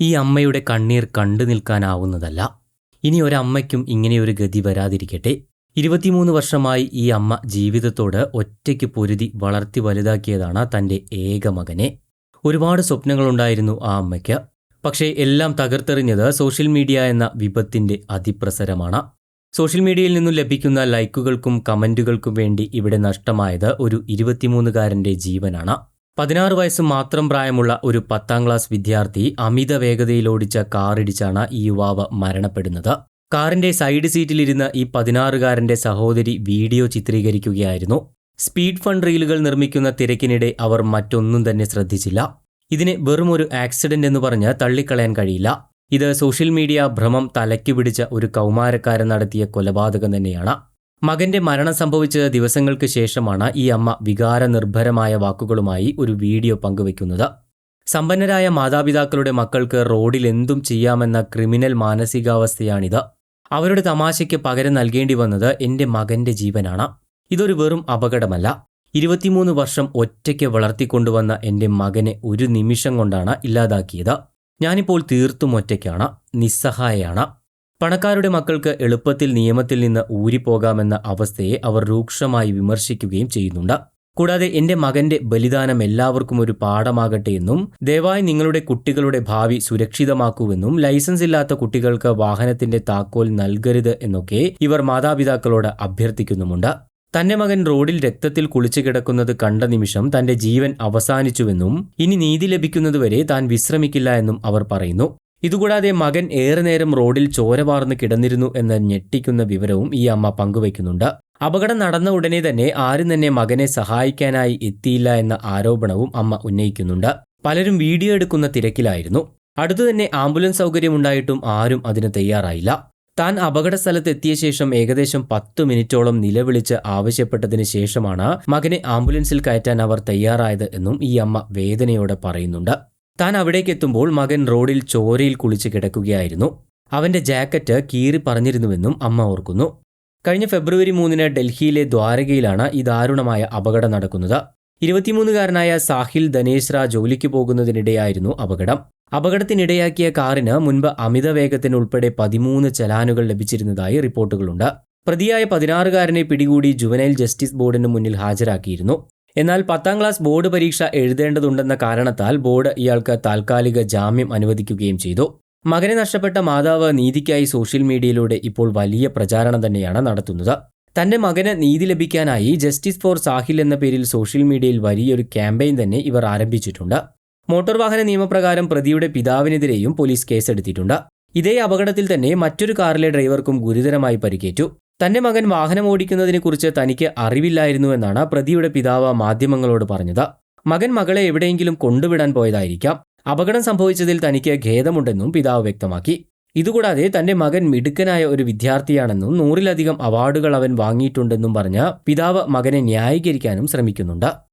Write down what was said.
ഈ അമ്മയുടെ കണ്ണീർ കണ്ടു നിൽക്കാനാവുന്നതല്ല. ഇനി ഒരമ്മയ്ക്കും ഇങ്ങനെയൊരു ഗതി വരാതിരിക്കട്ടെ. ഇരുപത്തിമൂന്ന് വർഷമായി ഈ അമ്മ ജീവിതത്തോട് ഒറ്റയ്ക്ക് പൊരുതി വളർത്തി വലുതാക്കിയതാണ് തന്റെ ഏക മകനെ. ഒരുപാട് സ്വപ്നങ്ങളുണ്ടായിരുന്നു ആ അമ്മയ്ക്ക്. പക്ഷേ എല്ലാം തകർത്തെറിഞ്ഞത് സോഷ്യൽ മീഡിയ എന്ന വിപത്തിന്റെ അതിപ്രസരമാണ്. സോഷ്യൽ മീഡിയയിൽ നിന്നും ലഭിക്കുന്ന ലൈക്കുകൾക്കും കമന്റുകൾക്കും വേണ്ടി ഇവിടെ നഷ്ടമായത് ഒരു ഇരുപത്തിമൂന്നുകാരന്റെ ജീവനാണ്. പതിനാറ് വയസ്സ് മാത്രം പ്രായമുള്ള ഒരു പത്താം ക്ലാസ് വിദ്യാർത്ഥി അമിത വേഗതയിലോടിച്ച കാറിടിച്ചാണ് ഈ യുവാവ് മരണപ്പെടുന്നത്. കാറിന്റെ സൈഡ് സീറ്റിലിരുന്ന ഈ പതിനാറുകാരന്റെ സഹോദരി വീഡിയോ ചിത്രീകരിക്കുകയായിരുന്നു. സ്പീഡ് ഫണ്ട് റീലുകൾ നിർമ്മിക്കുന്ന തിരക്കിനിടെ അവർ മറ്റൊന്നും തന്നെ ശ്രദ്ധിച്ചില്ല. ഇതിനെ വെറും ഒരു ആക്സിഡന്റ് എന്ന് പറഞ്ഞ് തള്ളിക്കളയാൻ കഴിയില്ല. ഇത് സോഷ്യൽ മീഡിയ ഭ്രമം തലയ്ക്ക് പിടിച്ച ഒരു കൗമാരക്കാരൻ നടത്തിയ കൊലപാതകം തന്നെയാണ്. മകന്റെ മരണം സംഭവിച്ച ദിവസങ്ങൾക്ക് ശേഷമാണ് ഈ അമ്മ വികാരനിർഭരമായ വാക്കുകളുമായി ഒരു വീഡിയോ പങ്കുവെക്കുന്നത് സമ്പന്നരായ മാതാപിതാക്കളുടെ മക്കൾക്ക് റോഡിൽ എന്തും ചെയ്യാമെന്ന ക്രിമിനൽ മാനസികാവസ്ഥയാണിത്. അവരുടെ തമാശയ്ക്ക് പകരം നൽകേണ്ടി വന്നത് എന്റെ മകന്റെ ജീവനാണ്. ഇതൊരു വെറും അപകടമല്ല. ഇരുപത്തിമൂന്ന് വർഷം ഒറ്റയ്ക്ക് വളർത്തിക്കൊണ്ടുവന്ന എന്റെ മകനെ ഒരു നിമിഷം കൊണ്ടാണ് ഇല്ലാതാക്കിയത്. ഞാനിപ്പോൾ തീർത്തും ഒറ്റയ്ക്കാണ് നിസ്സഹായയാണ്. പണക്കാരുടെ മക്കൾക്ക് എളുപ്പത്തിൽ നിയമത്തിൽ നിന്ന് ഊരിപ്പോകാമെന്ന അവസ്ഥയെ അവർ രൂക്ഷമായി വിമർശിക്കുകയും ചെയ്യുന്നുണ്ട്. കൂടാതെ എന്റെ മകന്റെ ബലിദാനം എല്ലാവർക്കും ഒരു പാഠമാകട്ടെ എന്നും ദയവായി നിങ്ങളുടെ കുട്ടികളുടെ ഭാവി സുരക്ഷിതമാക്കൂവെന്നും ലൈസൻസ് ഇല്ലാത്ത കുട്ടികൾക്ക് വാഹനത്തിന്റെ താക്കോൽ നൽകരുത് എന്നൊക്കെ ഇവർ മാതാപിതാക്കളോട് അഭ്യർത്ഥിക്കുന്നുമുണ്ട്. തന്റെ മകൻ റോഡിൽ രക്തത്തിൽ കുളിച്ചു കിടക്കുന്നത് കണ്ട നിമിഷം തന്റെ ജീവൻ അവസാനിച്ചുവെന്നും ഇനി നീതി ലഭിക്കുന്നതുവരെ താൻ വിശ്രമിക്കില്ല എന്നും അവർ പറയുന്നു. ഇതുകൂടാതെ മകൻ ഏറെ നേരം റോഡിൽ ചോര വാർന്ന് കിടന്നിരുന്നു എന്ന ഞെട്ടിക്കുന്ന വിവരവും ഈ അമ്മ പങ്കുവയ്ക്കുന്നുണ്ട്. അപകടം നടന്ന ഉടനെ തന്നെ ആരും തന്നെ മകനെ സഹായിക്കാനായി എത്തിയില്ല എന്ന ആരോപണവും അമ്മ ഉന്നയിക്കുന്നുണ്ട്. പലരും വീഡിയോ എടുക്കുന്ന തിരക്കിലായിരുന്നു. അടുത്തു തന്നെ ആംബുലൻസ് സൗകര്യമുണ്ടായിട്ടും ആരും അതിന് തയ്യാറായില്ല. താൻ അപകട സ്ഥലത്ത് എത്തിയ ശേഷം ഏകദേശം പത്തു മിനിറ്റോളം നിലവിളിച്ച് ആവശ്യപ്പെട്ടതിന് ശേഷമാണ് മകനെ ആംബുലൻസിൽ കയറ്റാൻ അവർ തയ്യാറായത് എന്നും ഈ അമ്മ വേദനയോടെ പറയുന്നുണ്ട്. താൻ അവിടേക്ക് എത്തുമ്പോൾ മകൻ റോഡിൽ ചോരയിൽ കുളിച്ച് കിടക്കുകയായിരുന്നു. അവന്റെ ജാക്കറ്റ് കീറി പറഞ്ഞിരുന്നുവെന്നും അമ്മ ഓർക്കുന്നു. കഴിഞ്ഞ ഫെബ്രുവരി മൂന്നിന് ഡൽഹിയിലെ ദ്വാരകയിലാണ് ഈ ദാരുണമായ അപകടം നടക്കുന്നത്. ഇരുപത്തിമൂന്നുകാരനായ സാഹിൽ ധനേശ്ര ജോലിക്ക് പോകുന്നതിനിടെയായിരുന്നു അപകടം. അപകടത്തിനിടയാക്കിയ കാറിന് മുൻപ് അമിത വേഗത്തിന് ഉൾപ്പെടെ പതിമൂന്ന് ചലാനുകൾ ലഭിച്ചിരുന്നതായി റിപ്പോർട്ടുകളുണ്ട്. പ്രതിയായ പതിനാറുകാരനെ പിടികൂടി ജുവനൈൽ ജസ്റ്റിസ് ബോർഡിന് മുന്നിൽ ഹാജരാക്കിയിരുന്നു. എന്നാൽ പത്താം ക്ലാസ് ബോർഡ് പരീക്ഷ എഴുതേണ്ടതുണ്ടെന്ന കാരണത്താൽ ബോർഡ് ഇയാൾക്ക് താൽക്കാലിക ജാമ്യം അനുവദിക്കുകയും ചെയ്തു. മകനെ നഷ്ടപ്പെട്ട മാതാവ് നീതിക്കായി സോഷ്യൽ മീഡിയയിലൂടെ ഇപ്പോൾ വലിയ പ്രചാരണം തന്നെയാണ് നടത്തുന്നത്. തന്റെ മകന് നീതി ലഭിക്കാനായി ജസ്റ്റിസ് ഫോർ സാഹിൽ എന്ന പേരിൽ സോഷ്യൽ മീഡിയയിൽ വലിയൊരു ക്യാമ്പയിൻ തന്നെ ഇവർ ആരംഭിച്ചിട്ടുണ്ട്. മോട്ടോർ വാഹന നിയമപ്രകാരം പ്രതിയുടെ പിതാവിനെതിരെയും പോലീസ് കേസെടുത്തിട്ടുണ്ട്. ഇതേ അപകടത്തിൽ തന്നെ മറ്റൊരു കാറിലെ ഡ്രൈവർക്കും ഗുരുതരമായി പരിക്കേറ്റു. തന്റെ മകൻ വാഹനം ഓടിക്കുന്നതിനെക്കുറിച്ച് തനിക്ക് അറിവില്ലായിരുന്നു എന്നാണ് പ്രതിയുടെ പിതാവ് മാധ്യമങ്ങളോട് പറഞ്ഞത്. മകൻ മകളെ എവിടെയെങ്കിലും കൊണ്ടുവിടാൻ പോയതായിരിക്കാം. അപകടം സംഭവിച്ചതിൽ തനിക്ക് ഖേദമുണ്ടെന്നും പിതാവ് വ്യക്തമാക്കി. ഇതുകൂടാതെ തന്റെ മകൻ മിടുക്കനായ ഒരു വിദ്യാർത്ഥിയാണെന്നും നൂറിലധികം അവാർഡുകൾ അവൻ വാങ്ങിയിട്ടുണ്ടെന്നും പറഞ്ഞ് പിതാവ് മകനെ ന്യായീകരിക്കാനും ശ്രമിക്കുന്നുണ്ട്.